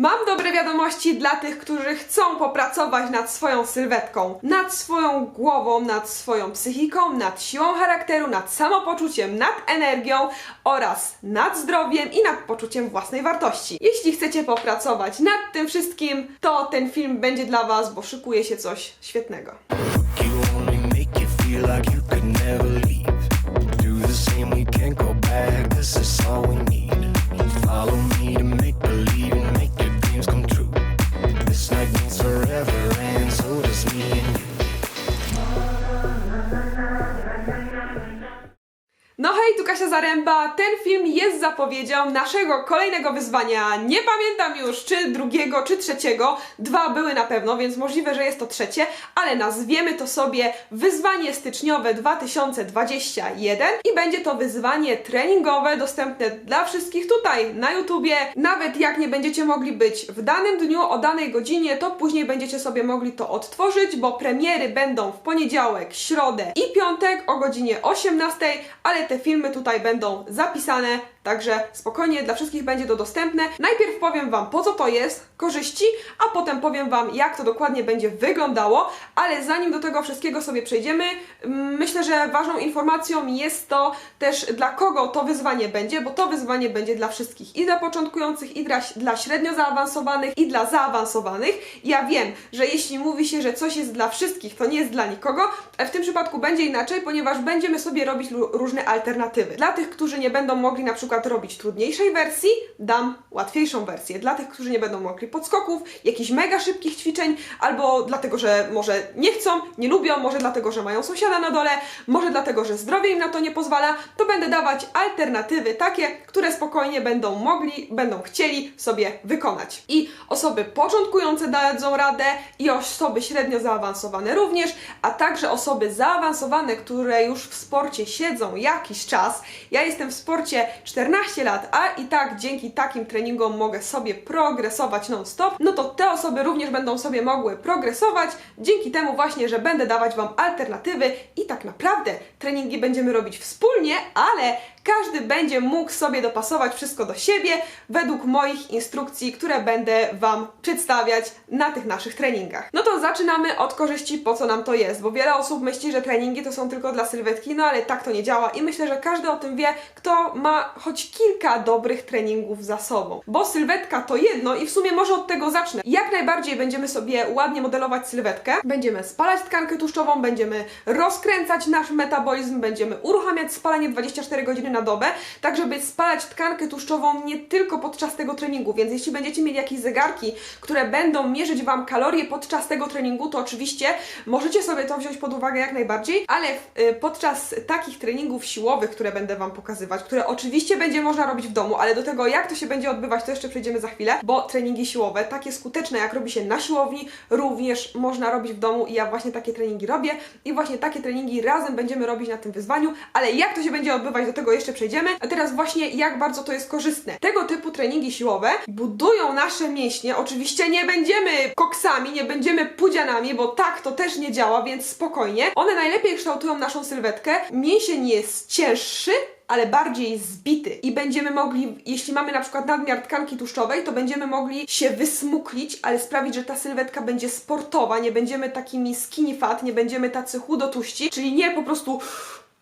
Mam dobre wiadomości dla tych, którzy chcą popracować nad swoją sylwetką, nad swoją głową, nad swoją psychiką, nad siłą charakteru, nad samopoczuciem, nad energią oraz nad zdrowiem i nad poczuciem własnej wartości. Jeśli chcecie popracować nad tym wszystkim, to ten film będzie dla Was, bo szykuje się coś świetnego. You No hej, tu Kasia Zaręba. Ten film jest zapowiedzią naszego kolejnego wyzwania. Nie pamiętam już, czy drugiego, czy trzeciego. Dwa były na pewno, więc możliwe, że jest to trzecie, ale nazwiemy to sobie wyzwanie styczniowe 2021 i będzie to wyzwanie treningowe dostępne dla wszystkich tutaj na YouTubie. Nawet jak nie będziecie mogli być w danym dniu o danej godzinie, to później będziecie sobie mogli to odtworzyć, bo premiery będą w poniedziałek, środę i piątek o godzinie 18, ale te filmy tutaj będą zapisane, także spokojnie dla wszystkich będzie to dostępne. Najpierw powiem Wam po co to jest, korzyści, a potem powiem Wam jak to dokładnie będzie wyglądało, ale zanim do tego wszystkiego sobie przejdziemy, mm, myślę, że ważną informacją jest to też dla kogo to wyzwanie będzie, bo to wyzwanie będzie dla wszystkich i dla początkujących, i dla, dla średnio zaawansowanych, i dla zaawansowanych. Ja wiem, że jeśli mówi się, że coś jest dla wszystkich, to nie jest dla nikogo, w tym przypadku będzie inaczej, ponieważ będziemy sobie robić różne alternatywy. Dla tych, którzy nie będą mogli na przykład robić trudniejszej wersji, dam łatwiejszą wersję. Dla tych, którzy nie będą mogli podskoków, jakichś mega szybkich ćwiczeń, albo dlatego, że może nie chcą, nie lubią, może dlatego, że mają sąsiada na dole, może dlatego, że zdrowie im na to nie pozwala, to będę dawać alternatywy takie, które spokojnie będą mogli, będą chcieli sobie wykonać. I osoby początkujące dadzą radę i osoby średnio zaawansowane również, a także osoby zaawansowane, które już w sporcie siedzą jakiś czas. Ja jestem w sporcie 14 lat, a i tak dzięki takim treningom mogę sobie progresować non-stop, no to te osoby również będą sobie mogły progresować dzięki temu właśnie, że będę dawać Wam alternatywy i tak naprawdę treningi będziemy robić wspólnie, ale każdy będzie mógł sobie dopasować wszystko do siebie według moich instrukcji, które będę Wam przedstawiać na tych naszych treningach. No to zaczynamy od korzyści, po co nam to jest, bo wiele osób myśli, że treningi to są tylko dla sylwetki, no ale tak to nie działa i myślę, że każdy o tym wie, kto ma choć kilka dobrych treningów za sobą. Bo sylwetka to jedno i w sumie może od tego zacznę. Jak najbardziej będziemy sobie ładnie modelować sylwetkę, będziemy spalać tkankę tłuszczową, będziemy rozkręcać nasz metabolizm, będziemy uruchamiać spalanie 24 godziny na dobę, tak żeby spalać tkankę tłuszczową nie tylko podczas tego treningu, więc jeśli będziecie mieli jakieś zegarki, które będą mierzyć Wam kalorie podczas tego treningu, to oczywiście możecie sobie to wziąć pod uwagę jak najbardziej, ale y, podczas takich treningów siłowych, które będę Wam pokazywać, które oczywiście będzie można robić w domu, ale do tego jak to się będzie odbywać, to jeszcze przejdziemy za chwilę, bo treningi siłowe, takie skuteczne jak robi się na siłowni, również można robić w domu i ja właśnie takie treningi robię i właśnie takie treningi razem będziemy robić na tym wyzwaniu, ale jak to się będzie odbywać, do tego jeszcze przejdziemy, a teraz właśnie jak bardzo to jest korzystne. Tego typu treningi siłowe budują nasze mięśnie, oczywiście nie będziemy koksami, nie będziemy pudzianami, bo tak to też nie działa, więc spokojnie. One najlepiej kształtują naszą sylwetkę, mięsień jest cięższy, ale bardziej zbity. I będziemy mogli, jeśli mamy na przykład nadmiar tkanki tłuszczowej, to będziemy mogli się wysmuklić, ale sprawić, że ta sylwetka będzie sportowa, nie będziemy takimi skinny fat, nie będziemy tacy chudotuści, czyli nie po prostu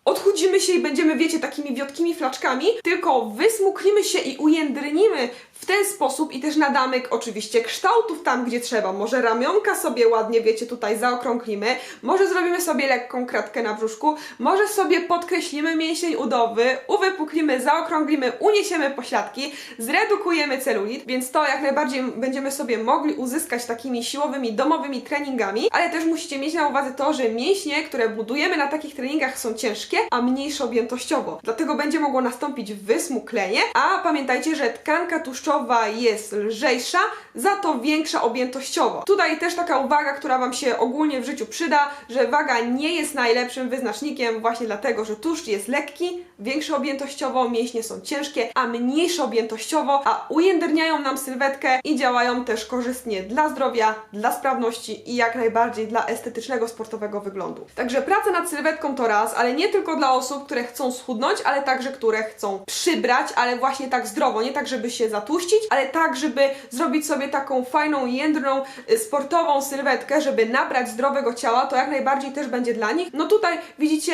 odchudzimy się i będziemy, wiecie, takimi wiotkimi flaczkami, tylko wysmuklimy się i ujędrnimy w ten sposób i też nadamy oczywiście kształtów tam, gdzie trzeba. Może ramionka sobie ładnie, wiecie, tutaj zaokrąglimy, może zrobimy sobie lekką kratkę na brzuszku, może sobie podkreślimy mięsień udowy, uwypuklimy, zaokrąglimy, uniesiemy pośladki, zredukujemy celulit, więc to jak najbardziej będziemy sobie mogli uzyskać takimi siłowymi, domowymi treningami, ale też musicie mieć na uwadze to, że mięśnie, które budujemy na takich treningach są ciężkie, a mniejsze objętościowo. Dlatego będzie mogło nastąpić wysmuklenie, a pamiętajcie, że tkanka tłuszczowa jest lżejsza, za to większa objętościowo. Tutaj też taka uwaga, która Wam się ogólnie w życiu przyda, że waga nie jest najlepszym wyznacznikiem właśnie dlatego, że tłuszcz jest lekki, większy objętościowo, mięśnie są ciężkie, a mniejsze objętościowo, a ujędrniają nam sylwetkę i działają też korzystnie dla zdrowia, dla sprawności i jak najbardziej dla estetycznego, sportowego wyglądu. Także praca nad sylwetką to raz, ale nie tylko dla osób, które chcą schudnąć, ale także które chcą przybrać, ale właśnie tak zdrowo, nie tak, żeby się zatłuszczyć, ale tak, żeby zrobić sobie taką fajną, jędrną, y, sportową sylwetkę, żeby nabrać zdrowego ciała, to jak najbardziej też będzie dla nich. No tutaj widzicie,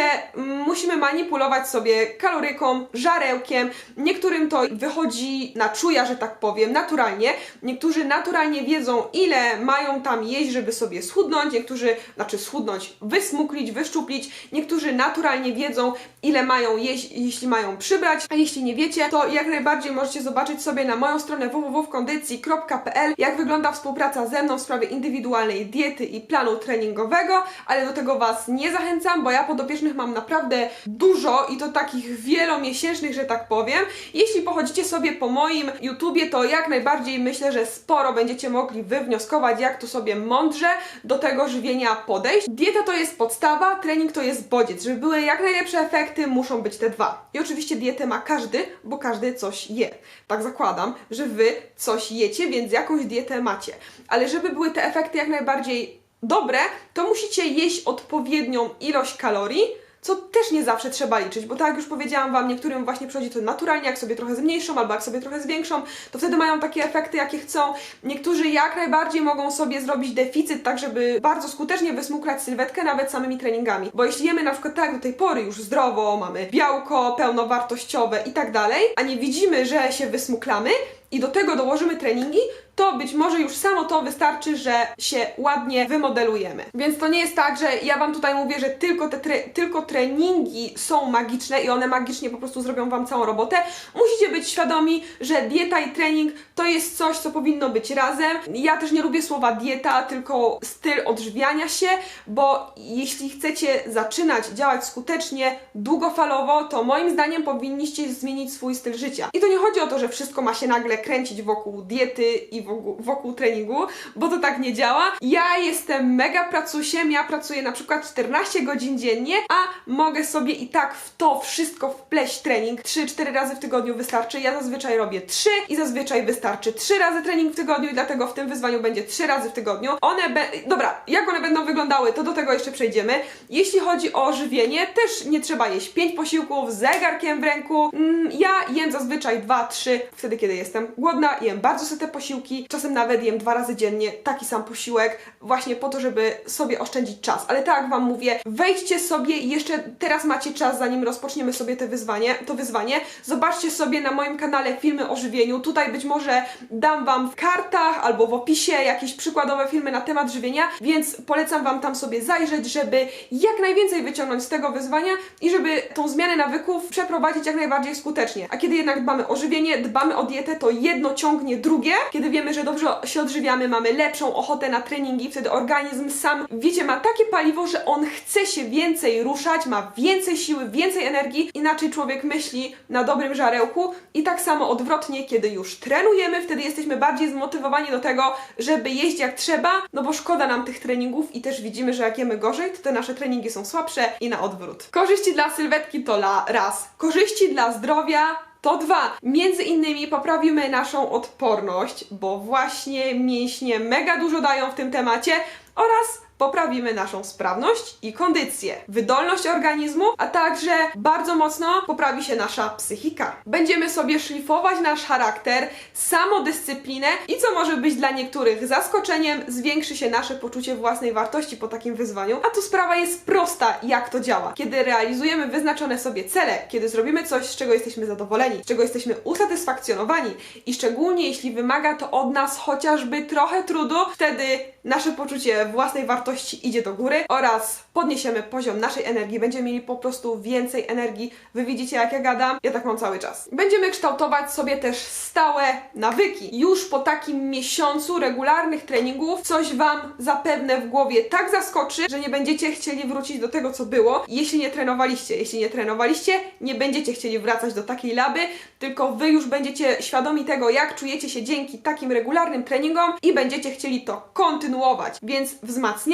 musimy manipulować sobie kaloryką, żarełkiem. Niektórym to wychodzi na czuja, że tak powiem, naturalnie. Niektórzy naturalnie wiedzą, ile mają tam jeść, żeby sobie schudnąć. Niektórzy, znaczy schudnąć, wysmuklić, wyszczuplić. Niektórzy naturalnie wiedzą, ile mają jeść, jeśli mają przybrać. A jeśli nie wiecie, to jak najbardziej możecie zobaczyć sobie na moją stronę www.kondycji.pl jak wygląda współpraca ze mną w sprawie indywidualnej diety i planu treningowego, ale do tego Was nie zachęcam, bo ja podopiecznych mam naprawdę dużo i to takich wielomiesięcznych, że tak powiem. Jeśli pochodzicie sobie po moim YouTubie, to jak najbardziej myślę, że sporo będziecie mogli wywnioskować, jak tu sobie mądrze do tego żywienia podejść. Dieta to jest podstawa, trening to jest bodziec. Żeby były jak najlepsze efekty, muszą być te dwa. I oczywiście dietę ma każdy, bo każdy coś je. Tak zakładam, że Wy coś jecie, więc jakąś dietę macie. Ale żeby były te efekty jak najbardziej dobre, to musicie jeść odpowiednią ilość kalorii, co też nie zawsze trzeba liczyć, bo tak jak już powiedziałam Wam, niektórym właśnie przychodzi to naturalnie, jak sobie trochę zmniejszą albo jak sobie trochę zwiększą, to wtedy mają takie efekty, jakie chcą. Niektórzy jak najbardziej mogą sobie zrobić deficyt, tak żeby bardzo skutecznie wysmuklać sylwetkę nawet samymi treningami. Bo jeśli jemy na przykład tak do tej pory już zdrowo, mamy białko pełnowartościowe i tak dalej, a nie widzimy, że się wysmuklamy, i do tego dołożymy treningi, to być może już samo to wystarczy, że się ładnie wymodelujemy. Więc to nie jest tak, że ja Wam tutaj mówię, że tylko te tre tylko treningi są magiczne i one magicznie po prostu zrobią Wam całą robotę. Musicie być świadomi, że dieta i trening to jest coś, co powinno być razem. Ja też nie lubię słowa dieta, tylko styl odżywiania się, bo jeśli chcecie zaczynać działać skutecznie, długofalowo, to moim zdaniem powinniście zmienić swój styl życia. I to nie chodzi o to, że wszystko ma się nagle kręcić wokół diety i wokół, wokół treningu, bo to tak nie działa. Ja jestem mega pracusiem, ja pracuję na przykład 14 godzin dziennie, a mogę sobie i tak w to wszystko wpleść trening. 3-4 razy w tygodniu wystarczy. Ja zazwyczaj robię 3 i zazwyczaj wystarczy 3 razy trening w tygodniu i dlatego w tym wyzwaniu będzie 3 razy w tygodniu. One be... Dobra, jak one będą wyglądały, to do tego jeszcze przejdziemy. Jeśli chodzi o żywienie, też nie trzeba jeść 5 posiłków z zegarkiem w ręku. Mm, ja jem zazwyczaj 2-3 wtedy, kiedy jestem głodna. Jem bardzo syte posiłki, czasem nawet jem dwa razy dziennie taki sam posiłek, właśnie po to, żeby sobie oszczędzić czas. Ale tak jak Wam mówię, wejdźcie sobie jeszcze teraz macie czas, zanim rozpoczniemy sobie te wyzwanie, to wyzwanie. Zobaczcie sobie na moim kanale filmy o żywieniu. Tutaj być może dam Wam w kartach albo w opisie jakieś przykładowe filmy na temat żywienia, więc polecam Wam tam sobie zajrzeć, żeby jak najwięcej wyciągnąć z tego wyzwania i żeby tą zmianę nawyków przeprowadzić jak najbardziej skutecznie. A kiedy jednak dbamy o żywienie, dbamy o dietę, to jedno ciągnie drugie. Kiedy wiemy, że dobrze się odżywiamy, mamy lepszą ochotę na treningi, wtedy organizm sam, wiecie, ma takie paliwo, że on chce się więcej ruszać, ma więcej siły, więcej energii. Inaczej człowiek myśli na dobrym żarełku i tak samo odwrotnie, kiedy już trenujemy, wtedy jesteśmy bardziej zmotywowani do tego, żeby jeść jak trzeba, no bo szkoda nam tych treningów i też widzimy, że jak jemy gorzej, to te nasze treningi są słabsze i na odwrót. Korzyści dla sylwetki to la raz. Korzyści dla zdrowia to dwa. Między innymi poprawimy naszą odporność, bo właśnie mięśnie mega dużo dają w tym temacie oraz poprawimy naszą sprawność i kondycję, wydolność organizmu, a także bardzo mocno poprawi się nasza psychika. Będziemy sobie szlifować nasz charakter, samodyscyplinę i co może być dla niektórych zaskoczeniem, zwiększy się nasze poczucie własnej wartości po takim wyzwaniu. A tu sprawa jest prosta, jak to działa. Kiedy realizujemy wyznaczone sobie cele, kiedy zrobimy coś, z czego jesteśmy zadowoleni, z czego jesteśmy usatysfakcjonowani i szczególnie jeśli wymaga to od nas chociażby trochę trudu, wtedy nasze poczucie własnej wartości idzie do góry oraz podniesiemy poziom naszej energii, będziemy mieli po prostu więcej energii. Wy widzicie, jak ja gadam? Ja tak mam cały czas. Będziemy kształtować sobie też stałe nawyki. Już po takim miesiącu regularnych treningów coś Wam zapewne w głowie tak zaskoczy, że nie będziecie chcieli wrócić do tego, co było, jeśli nie trenowaliście. Jeśli nie trenowaliście, nie będziecie chcieli wracać do takiej laby, tylko Wy już będziecie świadomi tego, jak czujecie się dzięki takim regularnym treningom i będziecie chcieli to kontynuować. Więc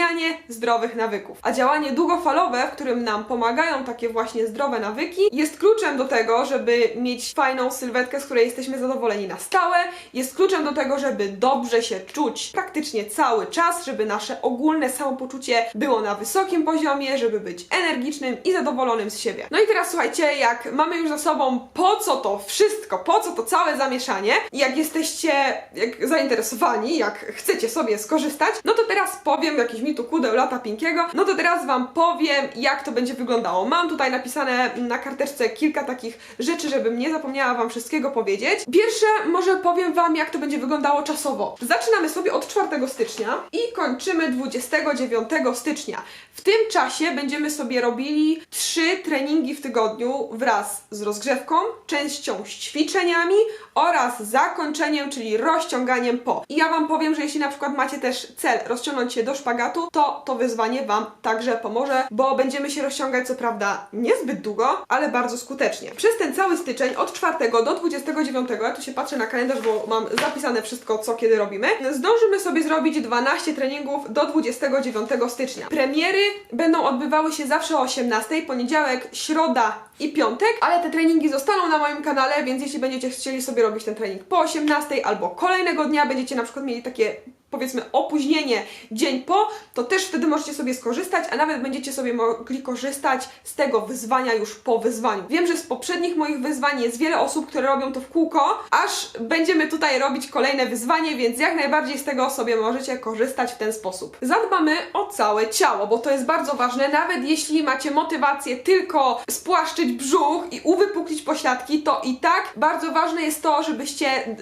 wzmacnianie zdrowych nawyków. A działanie długofalowe, w którym nam pomagają takie właśnie zdrowe nawyki, jest kluczem do tego, żeby mieć fajną sylwetkę, z której jesteśmy zadowoleni na stałe, jest kluczem do tego, żeby dobrze się czuć praktycznie cały czas, żeby nasze ogólne samopoczucie było na wysokim poziomie, żeby być energicznym i zadowolonym z siebie. No i teraz słuchajcie, jak mamy już za sobą po co to wszystko, po co to całe zamieszanie, jak jesteście jak zainteresowani, jak chcecie sobie skorzystać, no to teraz powiem, jakiś mi tu kudeł lata Pinkiego, no to teraz Wam powiem, jak to będzie wyglądało. Mam tutaj napisane na karteczce kilka takich rzeczy, żebym nie zapomniała Wam wszystkiego powiedzieć. Pierwsze, może powiem Wam, jak to będzie wyglądało czasowo. Zaczynamy sobie od 4 stycznia i kończymy 29 stycznia. W tym czasie będziemy sobie robili trzy treningi w tygodniu wraz z rozgrzewką, częścią z ćwiczeniami oraz zakończeniem, czyli rozciąganiem po. I ja Wam powiem, że jeśli na przykład macie też cel rozciągnąć się do szpagatu, to to wyzwanie Wam także pomoże, bo będziemy się rozciągać co prawda niezbyt długo, ale bardzo skutecznie. Przez ten cały styczeń od 4 do 29, ja tu się patrzę na kalendarz, bo mam zapisane wszystko, co kiedy robimy, zdążymy sobie zrobić 12 treningów do 29 stycznia. Premiery będą odbywały się zawsze o 18, poniedziałek, środa i piątek, ale te treningi zostaną na moim kanale, więc jeśli będziecie chcieli sobie robić ten trening po 18 albo kolejnego dnia, będziecie na przykład mieli takie powiedzmy opóźnienie dzień po, to też wtedy możecie sobie skorzystać, a nawet będziecie sobie mogli korzystać z tego wyzwania już po wyzwaniu. Wiem, że z poprzednich moich wyzwań jest wiele osób, które robią to w kółko, aż będziemy tutaj robić kolejne wyzwanie, więc jak najbardziej z tego sobie możecie korzystać w ten sposób. Zadbamy o całe ciało, bo to jest bardzo ważne, nawet jeśli macie motywację tylko spłaszczyć brzuch i uwypuklić pośladki, to i tak bardzo ważne jest to, żebyście y,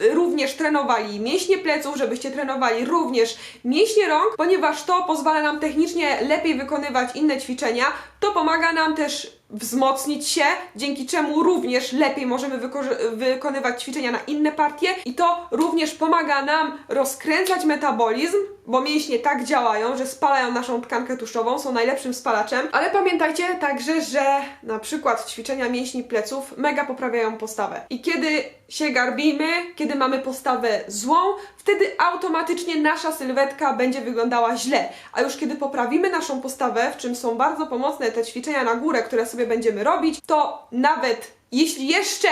również trenowali mięśnie pleców, żebyście trenowali również mięśnie rąk, ponieważ to pozwala nam technicznie lepiej wykonywać inne ćwiczenia. To pomaga nam też wzmocnić się, dzięki czemu również lepiej możemy wykonywać ćwiczenia na inne partie i to również pomaga nam rozkręcać metabolizm, bo mięśnie tak działają, że spalają naszą tkankę tłuszczową, są najlepszym spalaczem, ale pamiętajcie także, że na przykład ćwiczenia mięśni pleców mega poprawiają postawę. I kiedy się garbimy, kiedy mamy postawę złą, wtedy automatycznie nasza sylwetka będzie wyglądała źle. A już kiedy poprawimy naszą postawę, w czym są bardzo pomocne te ćwiczenia na górę, które sobie będziemy robić, to nawet jeśli jeszcze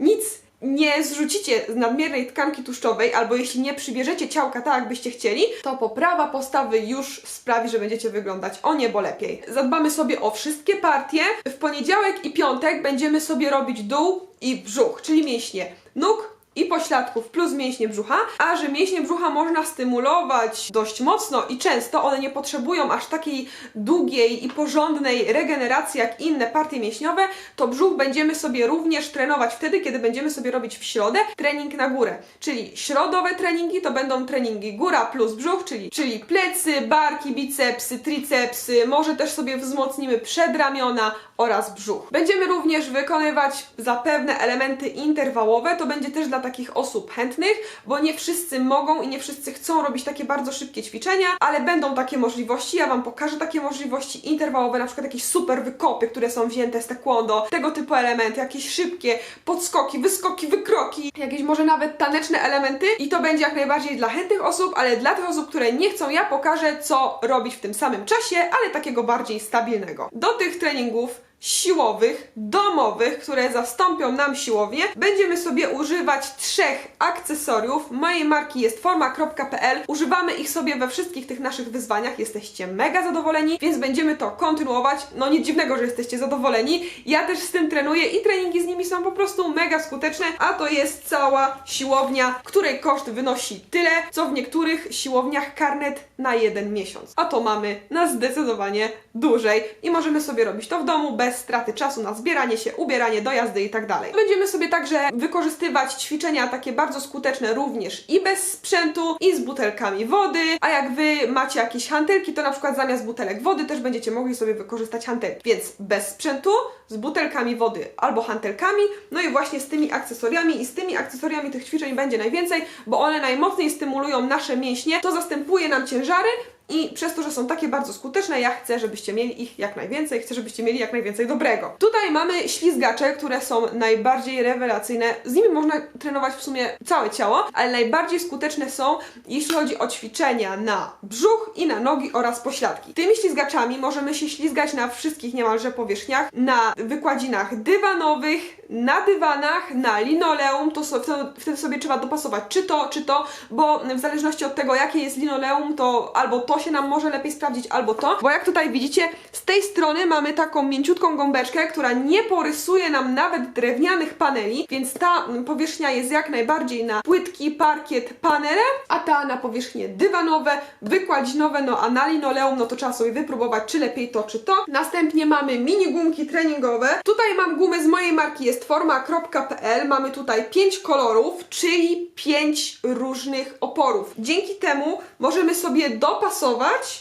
nic nie zrzucicie nadmiernej tkanki tłuszczowej, albo jeśli nie przybierzecie ciałka tak, jakbyście chcieli, to poprawa postawy już sprawi, że będziecie wyglądać o niebo lepiej. Zadbamy sobie o wszystkie partie. W poniedziałek i piątek będziemy sobie robić dół i brzuch, czyli mięśnie nóg, i pośladków plus mięśnie brzucha, a że mięśnie brzucha można stymulować dość mocno i często, one nie potrzebują aż takiej długiej i porządnej regeneracji jak inne partie mięśniowe, to brzuch będziemy sobie również trenować wtedy, kiedy będziemy sobie robić w środę trening na górę. Czyli środowe treningi to będą treningi góra plus brzuch, czyli, czyli plecy, barki, bicepsy, tricepsy, może też sobie wzmocnimy przedramiona oraz brzuch. Będziemy również wykonywać zapewne elementy interwałowe, to będzie też dla takich osób chętnych, bo nie wszyscy mogą i nie wszyscy chcą robić takie bardzo szybkie ćwiczenia, ale będą takie możliwości. Ja Wam pokażę takie możliwości interwałowe, na przykład jakieś super wykopy, które są wzięte z taekwondo, tego typu elementy, jakieś szybkie podskoki, wyskoki, wykroki, jakieś może nawet taneczne elementy i to będzie jak najbardziej dla chętnych osób, ale dla tych osób, które nie chcą, ja pokażę, co robić w tym samym czasie, ale takiego bardziej stabilnego. Do tych treningów siłowych, domowych, które zastąpią nam siłownię, będziemy sobie używać trzech akcesoriów. Mojej marki jest forma.pl. Używamy ich sobie we wszystkich tych naszych wyzwaniach. Jesteście mega zadowoleni, więc będziemy to kontynuować. No nic dziwnego, że jesteście zadowoleni. Ja też z tym trenuję i treningi z nimi są po prostu mega skuteczne, a to jest cała siłownia, której koszt wynosi tyle, co w niektórych siłowniach karnet na jeden miesiąc. A to mamy na zdecydowanie dłużej i możemy sobie robić to w domu bez straty czasu na zbieranie się, ubieranie, dojazdy i tak dalej. Będziemy sobie także wykorzystywać ćwiczenia takie bardzo skuteczne również i bez sprzętu, i z butelkami wody, a jak Wy macie jakieś hantelki, to na przykład zamiast butelek wody też będziecie mogli sobie wykorzystać hantelki. Więc bez sprzętu, z butelkami wody albo hantelkami, no i właśnie z tymi akcesoriami i z tymi akcesoriami tych ćwiczeń będzie najwięcej, bo one najmocniej stymulują nasze mięśnie, to zastępuje nam ciężary i przez to, że są takie bardzo skuteczne, ja chcę, żebyście mieli ich jak najwięcej, chcę, żebyście mieli jak najwięcej dobrego. Tutaj mamy ślizgacze, które są najbardziej rewelacyjne. Z nimi można trenować w sumie całe ciało, ale najbardziej skuteczne są, jeśli chodzi o ćwiczenia na brzuch i na nogi oraz pośladki. Tymi ślizgaczami możemy się ślizgać na wszystkich niemalże powierzchniach, na wykładzinach dywanowych, na dywanach, na linoleum, to so, wtedy, sobie trzeba dopasować czy to, czy to, bo w zależności od tego, jakie jest linoleum, to albo to się nam może lepiej sprawdzić, albo to, bo jak tutaj widzicie, z tej strony mamy taką mięciutką gąbeczkę, która nie porysuje nam nawet drewnianych paneli, więc ta powierzchnia jest jak najbardziej na płytki, parkiet, panele, a ta na powierzchnie dywanowe, wykładzinowe, no a na linoleum, no to trzeba sobie wypróbować, czy lepiej to, czy to. Następnie mamy mini gumki treningowe. Tutaj mam gumy z mojej marki, jest forma.pl, mamy tutaj 5 kolorów, czyli 5 różnych oporów. Dzięki temu możemy sobie dopasować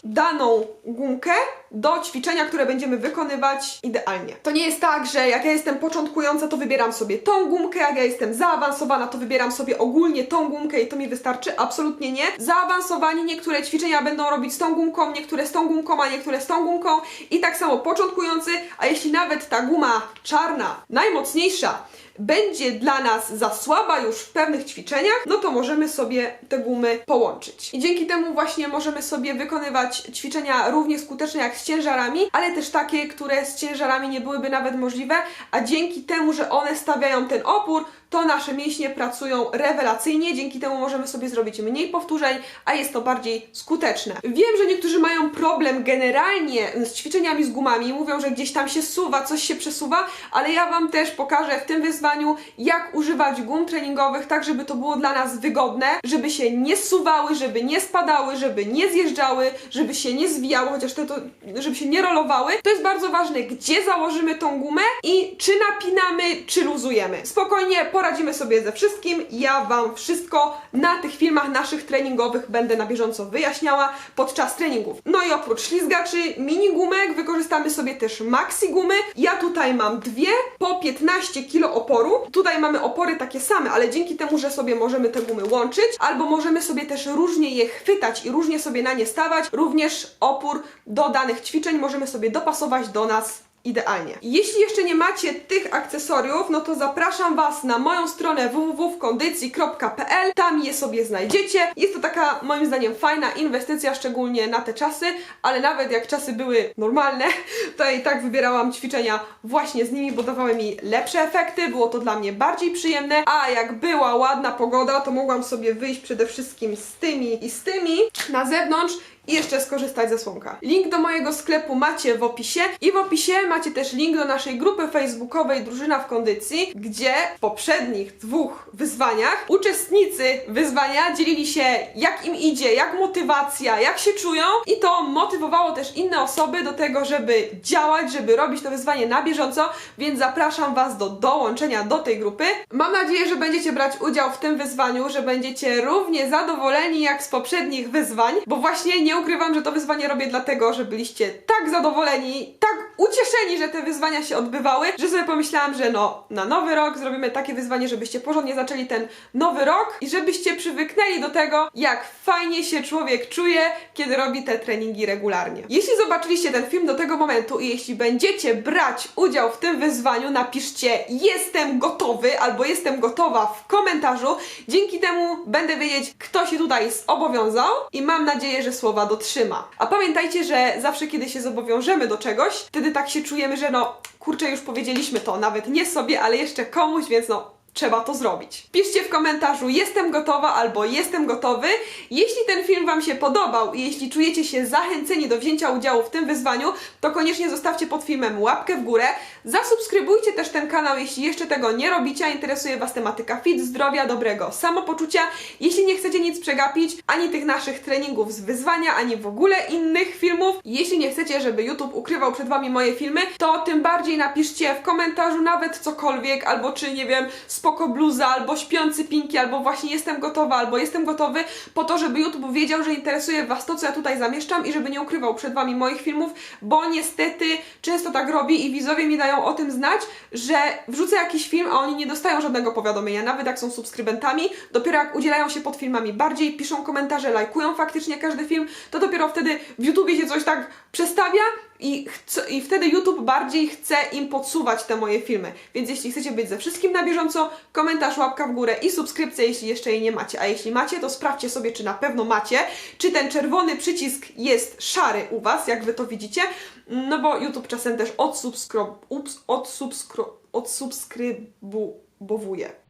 daną gumkę do ćwiczenia, które będziemy wykonywać idealnie. To nie jest tak, że jak ja jestem początkująca, to wybieram sobie tą gumkę, jak ja jestem zaawansowana, to wybieram sobie ogólnie tą gumkę i to mi wystarczy. Absolutnie nie. Zaawansowani niektóre ćwiczenia będą robić z tą gumką, niektóre z tą gumką, a niektóre z tą gumką i tak samo początkujący, a jeśli nawet ta guma czarna, najmocniejsza, będzie dla nas za słaba już w pewnych ćwiczeniach, no to możemy sobie te gumy połączyć. I dzięki temu właśnie możemy sobie wykonywać ćwiczenia równie skuteczne jak z ciężarami, ale też takie, które z ciężarami nie byłyby nawet możliwe, a dzięki temu, że one stawiają ten opór, to nasze mięśnie pracują rewelacyjnie, dzięki temu możemy sobie zrobić mniej powtórzeń, a jest to bardziej skuteczne. Wiem, że niektórzy mają problem generalnie z ćwiczeniami z gumami, mówią, że gdzieś tam się suwa, coś się przesuwa, ale ja Wam też pokażę w tym wyzwaniu, jak używać gum treningowych, tak żeby to było dla nas wygodne, żeby się nie suwały, żeby nie spadały, żeby nie zjeżdżały, żeby się nie zwijały, chociaż te to, żeby się nie rolowały. To jest bardzo ważne, gdzie założymy tą gumę i czy napinamy, czy luzujemy. Spokojnie, poradzimy sobie ze wszystkim. Ja Wam wszystko na tych filmach naszych treningowych będę na bieżąco wyjaśniała podczas treningów. No i oprócz ślizgaczy, mini gumek wykorzystamy sobie też maxi gumy. Ja tutaj mam dwie po 15 kg oporu. Tutaj mamy opory takie same, ale dzięki temu, że sobie możemy te gumy łączyć, albo możemy sobie też różnie je chwytać i różnie sobie na nie stawać, również opór do danych ćwiczeń możemy sobie dopasować do nas idealnie. Jeśli jeszcze nie macie tych akcesoriów, no to zapraszam Was na moją stronę www.kondycji.pl. Tam je sobie znajdziecie. Jest to taka, moim zdaniem, fajna inwestycja, szczególnie na te czasy, ale nawet jak czasy były normalne, to i tak wybierałam ćwiczenia właśnie z nimi, bo dawały mi lepsze efekty, było to dla mnie bardziej przyjemne, a jak była ładna pogoda, to mogłam sobie wyjść przede wszystkim z tymi i z tymi na zewnątrz i jeszcze skorzystać ze słonka. Link do mojego sklepu macie w opisie i w opisie macie też link do naszej grupy facebookowej Drużyna w Kondycji, gdzie w poprzednich dwóch wyzwaniach uczestnicy wyzwania dzielili się jak im idzie, jak motywacja, jak się czują i to motywowało też inne osoby do tego, żeby działać, żeby robić to wyzwanie na bieżąco, więc zapraszam Was do dołączenia do tej grupy. Mam nadzieję, że będziecie brać udział w tym wyzwaniu, że będziecie równie zadowoleni jak z poprzednich wyzwań, bo właśnie nie ukrywam, że to wyzwanie robię dlatego, że byliście tak zadowoleni, tak ucieszeni, że te wyzwania się odbywały, że sobie pomyślałam, że no, na nowy rok zrobimy takie wyzwanie, żebyście porządnie zaczęli ten nowy rok i żebyście przywyknęli do tego, jak fajnie się człowiek czuje, kiedy robi te treningi regularnie. Jeśli zobaczyliście ten film do tego momentu i jeśli będziecie brać udział w tym wyzwaniu, napiszcie jestem gotowy albo jestem gotowa w komentarzu. Dzięki temu będę wiedzieć, kto się tutaj zobowiązał i mam nadzieję, że słowa dotrzyma. A pamiętajcie, że zawsze kiedy się zobowiążemy do czegoś, wtedy tak się czujemy, że no kurczę, już powiedzieliśmy to, nawet nie sobie, ale jeszcze komuś, więc no trzeba to zrobić. Piszcie w komentarzu jestem gotowa albo jestem gotowy. Jeśli ten film Wam się podobał i jeśli czujecie się zachęceni do wzięcia udziału w tym wyzwaniu, to koniecznie zostawcie pod filmem łapkę w górę. Zasubskrybujcie też ten kanał, jeśli jeszcze tego nie robicie, a interesuje Was tematyka fit, zdrowia, dobrego samopoczucia. Jeśli nie chcecie nic przegapić, ani tych naszych treningów z wyzwania, ani w ogóle innych filmów, jeśli nie chcecie, żeby YouTube ukrywał przed Wami moje filmy, to tym bardziej napiszcie w komentarzu nawet cokolwiek, albo czy nie wiem, spoko bluza, albo śpiący pinki, albo właśnie jestem gotowa, albo jestem gotowy, po to, żeby YouTube wiedział, że interesuje Was to, co ja tutaj zamieszczam i żeby nie ukrywał przed Wami moich filmów, bo niestety często tak robi i widzowie mi dają o tym znać, że wrzucę jakiś film, a oni nie dostają żadnego powiadomienia, nawet jak są subskrybentami, dopiero jak udzielają się pod filmami bardziej, piszą komentarze, lajkują faktycznie każdy film, to dopiero wtedy w YouTubie się coś tak przestawia i, I wtedy YouTube bardziej chce im podsuwać te moje filmy. Więc jeśli chcecie być ze wszystkim na bieżąco, komentarz, łapka w górę i subskrypcja, jeśli jeszcze jej nie macie. A jeśli macie, to sprawdźcie sobie, czy na pewno macie, czy ten czerwony przycisk jest szary u Was, jak Wy to widzicie. No bo YouTube czasem też odsubskro, ups, odsubskro, odsubskrybowuje.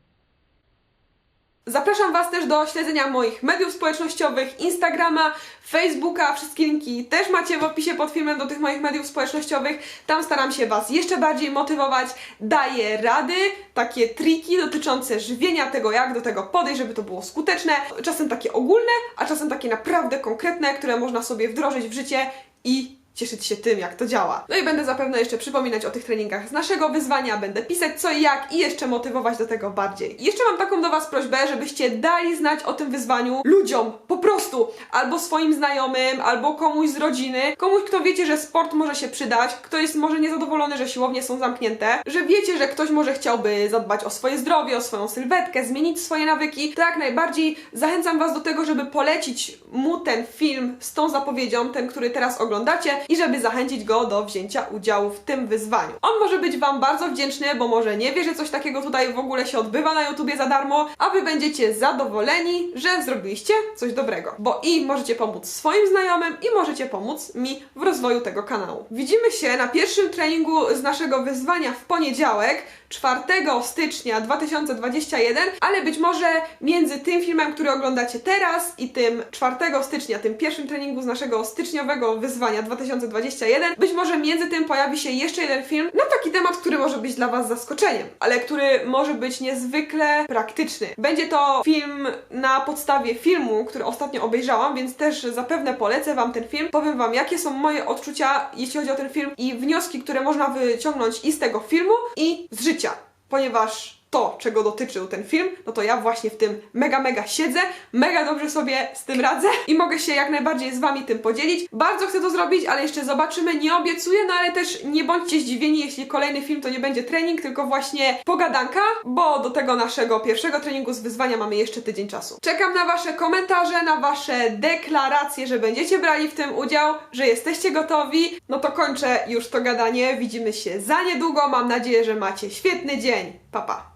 Zapraszam Was też do śledzenia moich mediów społecznościowych, Instagrama, Facebooka, wszystkie linki też macie w opisie pod filmem do tych moich mediów społecznościowych. Tam staram się Was jeszcze bardziej motywować, daję rady, takie triki dotyczące żywienia, tego jak do tego podejść, żeby to było skuteczne, czasem takie ogólne, a czasem takie naprawdę konkretne, które można sobie wdrożyć w życie i cieszyć się tym, jak to działa. No i będę zapewne jeszcze przypominać o tych treningach z naszego wyzwania, będę pisać co i jak i jeszcze motywować do tego bardziej. I jeszcze mam taką do Was prośbę, żebyście dali znać o tym wyzwaniu ludziom, po prostu, albo swoim znajomym, albo komuś z rodziny, komuś, kto wiecie, że sport może się przydać, kto jest może niezadowolony, że siłownie są zamknięte, że wiecie, że ktoś może chciałby zadbać o swoje zdrowie, o swoją sylwetkę, zmienić swoje nawyki, to jak najbardziej zachęcam Was do tego, żeby polecić mu ten film z tą zapowiedzią, ten, który teraz oglądacie, i żeby zachęcić go do wzięcia udziału w tym wyzwaniu. On może być Wam bardzo wdzięczny, bo może nie wie, że coś takiego tutaj w ogóle się odbywa na YouTubie za darmo, a Wy będziecie zadowoleni, że zrobiliście coś dobrego. Bo i możecie pomóc swoim znajomym, i możecie pomóc mi w rozwoju tego kanału. Widzimy się na pierwszym treningu z naszego wyzwania w poniedziałek, 4 stycznia 2021, ale być może między tym filmem, który oglądacie teraz i tym 4 stycznia, tym pierwszym treningu z naszego styczniowego wyzwania 2021, być może między tym pojawi się jeszcze jeden film na taki temat, który może być dla Was zaskoczeniem, ale który może być niezwykle praktyczny. Będzie to film na podstawie filmu, który ostatnio obejrzałam, więc też zapewne polecę Wam ten film. Powiem Wam, jakie są moje odczucia, jeśli chodzi o ten film i wnioski, które można wyciągnąć i z tego filmu, i z życia, ponieważ to, czego dotyczył ten film, no to ja właśnie w tym mega, mega siedzę, mega dobrze sobie z tym radzę i mogę się jak najbardziej z Wami tym podzielić. Bardzo chcę to zrobić, ale jeszcze zobaczymy, nie obiecuję, no ale też nie bądźcie zdziwieni, jeśli kolejny film to nie będzie trening, tylko właśnie pogadanka, bo do tego naszego pierwszego treningu z wyzwania mamy jeszcze tydzień czasu. Czekam na Wasze komentarze, na Wasze deklaracje, że będziecie brali w tym udział, że jesteście gotowi. No to kończę już to gadanie, widzimy się za niedługo, mam nadzieję, że macie świetny dzień. Pa, pa.